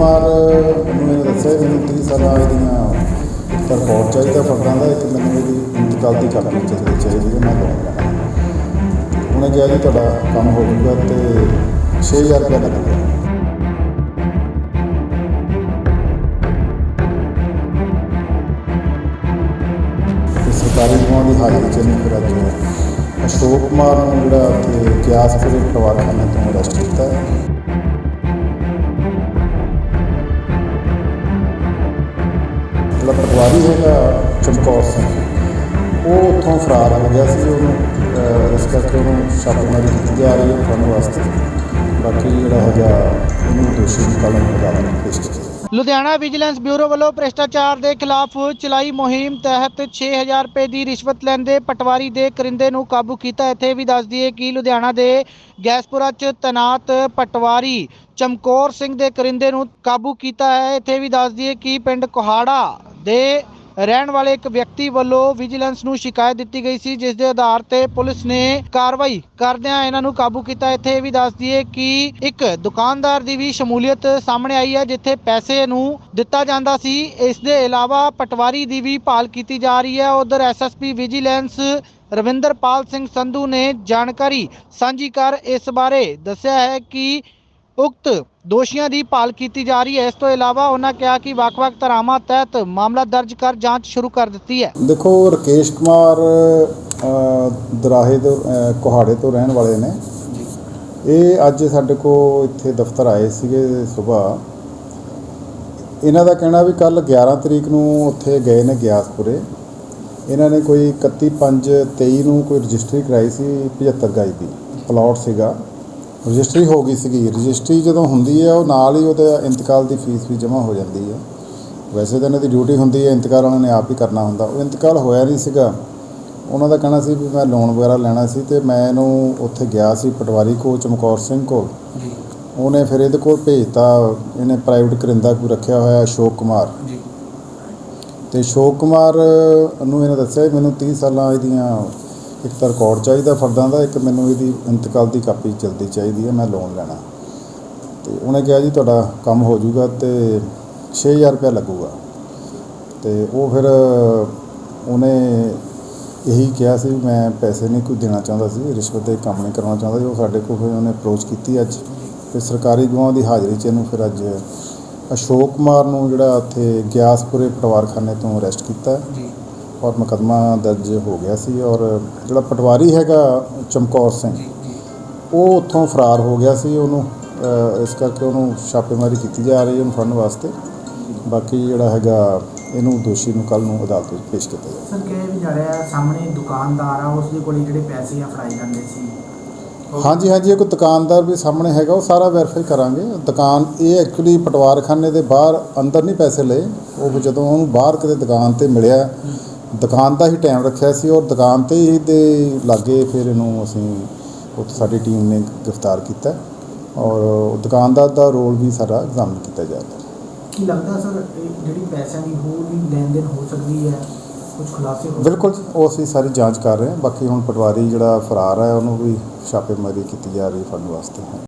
ਕੁਮਾਰ ਮੈਨੂੰ ਦੱਸਿਆ ਵੀ ਮੈਨੂੰ 30 ਸਾਲਾਂ ਦੀਆਂ ਰਿਪੋਰਟ ਚਾਹੀਦਾ ਫਰਦਾਂ ਦਾ, ਇੱਕ ਮੈਨੂੰ ਇਹਦੀ ਇੰਤਕਾਲ ਦੀ ਕਾਪੀ ਚਾਹੀਦੀ ਚਾਹੀਦੀ ਹੈ, ਮੈਂ ਲੋਨ ਉਹਨੇ ਕਿਹਾ ਜੀ ਤੁਹਾਡਾ ਕੰਮ ਹੋ ਜਾਊਗਾ ਤੇ 6000 ਰੁਪਏ ਲੱਗੂਗਾ ਸਰਕਾਰੀ ਗਵਾਂ ਦੀ ਹਾਜ਼ਰੀ ਚ ਇਹਨੂੰ ਫਿਰ ਅੱਜ ਅਸ਼ੋਕ ਕੁਮਾਰ ਨੂੰ ਜਿਹੜਾ ਉੱਥੇ ਪਰਿਵਾਰ ਖਾਨੇ ਤੋਂ ਅਰੈਸਟ ਕੀਤਾ ਹੈ। ਪਟਵਾਰੀ ਹੈਗਾ ਚਮਕੌਰ ਸਿੰਘ। ਉਹ ਉੱਥੋਂ ਫਰਾਰ ਹੋ ਗਿਆ ਸੀ, ਉਹਨੂੰ ਇਸ ਕਰਕੇ ਉਹਨੂੰ ਛਾਪੇਮਾਰੀ ਕੀਤੀ ਜਾ ਰਹੀ ਹੈ ਫੜਨ ਵਾਸਤੇ। ਬਾਕੀ ਜਿਹੜਾ ਹੈਗਾ, ਉਹਨੂੰ ਦੋਸ਼ੀ ਨੂੰ ਕੱਲ੍ਹ ਨੂੰ ਪੇਸ਼ ਕੀਤਾ ਲੁਧਿਆਣਾ ਵਿਜੀਲੈਂਸ ਬਿਊਰੋ ਵੱਲੋਂ ਭ੍ਰਿਸ਼ਟਾਚਾਰ ਦੇ ਖਿਲਾਫ ਚਲਾਈ ਮੁਹਿੰਮ ਤਹਿਤ 6000 ਰੁਪਏ ਦੀ ਰਿਸ਼ਵਤ ਲੈਂਦੇ ਪਟਵਾਰੀ ਦੇ ਕਰਿੰਦੇ ਨੂੰ ਕਾਬੂ ਕੀਤਾ। ਇੱਥੇ ਵੀ ਦੱਸ ਦਈਏ ਕਿ ਲੁਧਿਆਣਾ ਦੇ ਗੈਸਪੁਰਾ 'ਚ ਤੈਨਾਤ ਪਟਵਾਰੀ ਚਮਕੌਰ ਸਿੰਘ ਦੇ ਕਰਿੰਦੇ ਨੂੰ ਕਾਬੂ ਕੀਤਾ ਹੈ। ਇੱਥੇ ਵੀ ਦੱਸ ਦਈਏ ਕਿ ਪਿੰਡ ਕੋਹਾੜਾ ਦੇ ਰਹਿਣ ਵਾਲੇ ਇੱਕ ਵਿਅਕਤੀ ਵੱਲੋਂ ਵਿਜੀਲੈਂਸ ਨੂੰ ਸ਼ਿਕਾਇਤ ਦਿੱਤੀ ਗਈ ਸੀ, ਜਿਸ ਦੇ ਆਧਾਰ ਤੇ ਪੁਲਿਸ ਨੇ ਕਾਰਵਾਈ ਕਰਦਿਆਂ ਇਹਨਾਂ ਨੂੰ ਕਾਬੂ ਕੀਤਾ। ਇੱਥੇ ਇਹ ਵੀ ਦੱਸ ਦਈਏ ਕਿ ਇੱਕ ਦੁਕਾਨਦਾਰ ਦੀ ਵੀ ਸ਼ਮੂਲੀਅਤ ਸਾਹਮਣੇ ਆਈ ਹੈ, ਜਿੱਥੇ ਪੈਸੇ ਨੂੰ ਦਿੱਤਾ ਜਾਂਦਾ ਸੀ। ਇਸ ਦੇ ਇਲਾਵਾ ਪਟਵਾਰੀ ਦੀ ਵੀ ਭਾਲ ਕੀਤੀ ਜਾ ਰਹੀ ਹੈ। ਉਧਰ ਐਸਐਸਪੀ ਵਿਜੀਲੈਂਸ ਰਵਿੰਦਰਪਾਲ ਸਿੰਘ ਸੰਧੂ ਨੇ ਜਾਣਕਾਰੀ ਸਾਂਝੀ ਕਰ ਇਸ ਬਾਰੇ ਦੱਸਿਆ ਹੈ ਕਿ ਉਕਤ ਦੋਸ਼ੀਆਂ ਦੀ ਭਾਲ ਕੀਤੀ ਜਾ ਰਹੀ ਹੈ। ਇਸ ਤੋਂ ਇਲਾਵਾ ਉਹਨਾਂ ਕਿਹਾ ਕਿ ਵੱਖ-ਵੱਖ ਧਾਰਾਵਾਂ ਤਹਿਤ ਮਾਮਲਾ ਦਰਜ ਕਰ ਜਾਂਚ ਸ਼ੁਰੂ ਕਰ ਦਿੱਤੀ ਹੈ। ਦੇਖੋ ਰਕੇਸ਼ ਕੁਮਾਰ ਅ, ਦਰਾਹੇ ਤੋਂ ਅ, ਕੋਹਾੜੇ ਤੋਂ ਰਹਿਣ ਵਾਲੇ ਨੇ। ਇਹ ਅੱਜ ਸਾਡੇ ਕੋ ਇੱਥੇ ਦਫ਼ਤਰ ਆਏ ਸੀਗੇ ਸਵੇਰ ਇਹਨਾਂ ਦਾ ਕਹਿਣਾ ਵੀ ਕੱਲ 11 ਤਰੀਕ ਨੂੰ ਉੱਥੇ ਗਏ ਨੇ ਗਿਆਸਪੁਰੇ। ਇਹਨਾਂ ਨੇ ਕੋਈ 31 5 23 ਨੂੰ ਕੋਈ ਰਜਿਸਟਰੀ ਕਰਾਈ ਸੀ 75 ਗਾਈ ਦੀ। ਪਲਾਟ ਸੀਗਾ। ਰਜਿਸਟਰੀ ਹੋ ਗਈ ਸੀਗੀ। ਰਜਿਸਟਰੀ ਜਦੋਂ ਹੁੰਦੀ ਹੈ ਉਹ ਨਾਲ ਹੀ ਉਹਦਾ ਇੰਤਕਾਲ ਦੀ ਫੀਸ ਵੀ ਜਮ੍ਹਾਂ ਹੋ ਜਾਂਦੀ ਹੈ। ਵੈਸੇ ਤਾਂ ਇਹਨਾਂ ਦੀ ਡਿਊਟੀ ਹੁੰਦੀ ਹੈ ਇੰਤਕਾਲ ਉਹਨਾਂ ਨੇ ਆਪ ਹੀ ਕਰਨਾ ਹੁੰਦਾ। ਉਹ ਇੰਤਕਾਲ ਹੋਇਆ ਨਹੀਂ ਸੀਗਾ। ਉਹਨਾਂ ਦਾ ਕਹਿਣਾ ਸੀ ਵੀ ਮੈਂ ਲੋਨ ਵਗੈਰਾ ਲੈਣਾ ਸੀ ਤੇ ਮੈਂ ਇਹਨੂੰ ਉੱਥੇ ਗਿਆ ਸੀ ਪਟਵਾਰੀ ਕੋਲ ਚਮਕੌਰ ਸਿੰਘ ਕੋਲ। ਉਹਨੇ ਫਿਰ ਇਹਦੇ ਕੋਲ ਭੇਜਤਾ। ਇਹਨੇ ਪ੍ਰਾਈਵੇਟ ਕਰਿੰਦਾ ਕੋਈ ਰੱਖਿਆ ਹੋਇਆ ਅਸ਼ੋਕ ਕੁਮਾਰ। ਜੀ। ਤੇ ਅਸ਼ੋਕ ਕੁਮਾਰ ਨੂੰ ਇਹਨੇ ਦੱਸਿਆ ਮੈਨੂੰ 30 ਸਾਲਾਂ ਇਹਦੀਆਂ ਇੱਕ ਤਾਂ ਰਿਕਾਰਡ ਚਾਹੀਦਾ ਫਰਦਾਂ ਦਾ, ਇੱਕ ਮੈਨੂੰ ਇਹਦੀ ਇੰਤਕਾਲ ਦੀ ਕਾਪੀ ਜਲਦੀ ਚਾਹੀਦੀ ਹੈ, ਮੈਂ ਲੋਨ ਲੈਣਾ। ਤੇ ਉਹਨੇ ਕਿਹਾ ਜੀ ਤੁਹਾਡਾ ਕੰਮ ਹੋ ਜਾਊਗਾ ਤੇ 6000 ਰੁਪਏ ਲੱਗੂਗਾ। ਤੇ ਉਹ ਫਿਰ ਉਹਨੇ ਇਹੀ ਕਿਹਾ ਸੀ ਵੀ ਮੈਂ ਪੈਸੇ ਨਹੀਂ ਕੋਈ ਦੇਣਾ ਚਾਹੁੰਦਾ ਸੀ, ਰਿਸ਼ਵਤ ਦੇ ਕੰਮ ਨਹੀਂ ਕਰਵਾਉਣਾ ਚਾਹੁੰਦਾ ਸੀ, ਉਹ ਸਾਡੇ ਕੋਲ ਫਿਰ ਉਹਨੇ ਅਪਰੋਚ ਕੀਤੀ ਅੱਜ। ਤੇ ਸਰਕਾਰੀ ਗਵਾਹ ਦੀ ਹਾਜ਼ਰੀ 'ਚ ਇਹਨੂੰ ਫਿਰ ਅੱਜ ਅਸ਼ੋਕ ਕੁਮਾਰ ਨੂੰ ਜਿਹੜਾ ਉੱਥੇ ਗਿਆਸਪੁਰੇ ਪਟਵਾਰਖਾਨੇ ਤੋਂ ਅਰੈਸਟ ਕੀਤਾ। ਜੀ। ਔਰ ਮੁਕੱਦਮਾ ਦਰਜ ਹੋ ਗਿਆ ਸੀ ਔਰ ਜਿਹੜਾ ਪਟਵਾਰੀ ਹੈਗਾ ਚਮਕੌਰ ਸਿੰਘ ਉਹ ਉੱਥੋਂ ਫਰਾਰ ਹੋ ਗਿਆ ਸੀ ਉਹਨੂੰ ਇਸ ਕਰਕੇ ਉਹਨੂੰ ਛਾਪੇਮਾਰੀ ਕੀਤੀ ਜਾ ਰਹੀ ਹੈ ਉਹਨੂੰ ਫੜਨ ਵਾਸਤੇ। ਬਾਕੀ ਜਿਹੜਾ ਹੈਗਾ ਇਹਨੂੰ ਦੋਸ਼ੀ ਨੂੰ ਕੱਲ ਨੂੰ ਅਦਾਲਤ ਵਿੱਚ ਪੇਸ਼ ਕੀਤਾ ਜਾਏਗਾ ਸਰ ਕਿਹਾ ਵੀ ਜਾ ਰਿਹਾ ਸਾਹਮਣੇ ਦੁਕਾਨਦਾਰ ਆ ਉਸ ਦੇ ਕੋਲ ਜਿਹੜੇ ਪੈਸੇ ਆ ਫੜਾਏ ਜਾਂਦੇ ਸੀ। ਹਾਂਜੀ ਹਾਂਜੀ ਇੱਕ ਦੁਕਾਨਦਾਰ ਵੀ ਸਾਹਮਣੇ ਹੈਗਾ ਉਹ ਸਾਰਾ ਵੈਰੀਫਾਈ ਕਰਾਂਗੇ। ਦੁਕਾਨ ਇਹ ਐਕਚੁਅਲੀ ਪਟਵਾਰਖਾਨੇ ਦੇ ਬਾਹਰ ਅੰਦਰ ਨਹੀਂ ਪੈਸੇ ਲਏ। ਉਹ ਜਦੋਂ ਉਹਨੂੰ ਬਾਹਰ ਕਿਤੇ ਦੁਕਾਨ ਤੇ ਮਿਲਿਆ ਦੁਕਾਨ ਦਾ ਹੀ ਟਾਈਮ ਰੱਖਿਆ ਸੀ ਔਰ ਦੁਕਾਨ ਤੇ ਹੀ ਦੇ ਲਾਗੇ ਫਿਰ ਇਹਨੂੰ ਅਸੀਂ ਉੱਥੇ ਸਾਡੀ ਟੀਮ ਨੇ ਗ੍ਰਿਫਤਾਰ ਕੀਤਾ ਔਰ ਦੁਕਾਨਦਾਰ ਦਾ ਰੋਲ ਵੀ ਸਾਰਾ ਐਗਜ਼ਾਮਨ ਕੀਤਾ ਜਾ ਰਿਹਾ। ਕੀ ਲੱਗਦਾ ਸਰ ਜਿਹੜੀ ਪੈਸਿਆਂ ਦੀ ਹੋਰ ਵੀ ਲੈਣ ਦੇਣ ਹੋ ਸਕਦੀ ਹੈ ਕੁਝ ਖੁਲਾਸੇ ਹੋ ਬਿਲਕੁਲ ਉਹ ਅਸੀਂ ਸਾਰੀ ਜਾਂਚ ਕਰ ਰਹੇ ਹਾਂ। ਬਾਕੀ ਹੁਣ ਪਟਵਾਰੀ ਜਿਹੜਾ ਫਰਾਰ ਹੈ ਉਹਨੂੰ ਵੀ ਛਾਪੇਮਾਰੀ ਕੀਤੀ ਜਾ ਰਹੀ ਫੜਨ ਵਾਸਤੇ।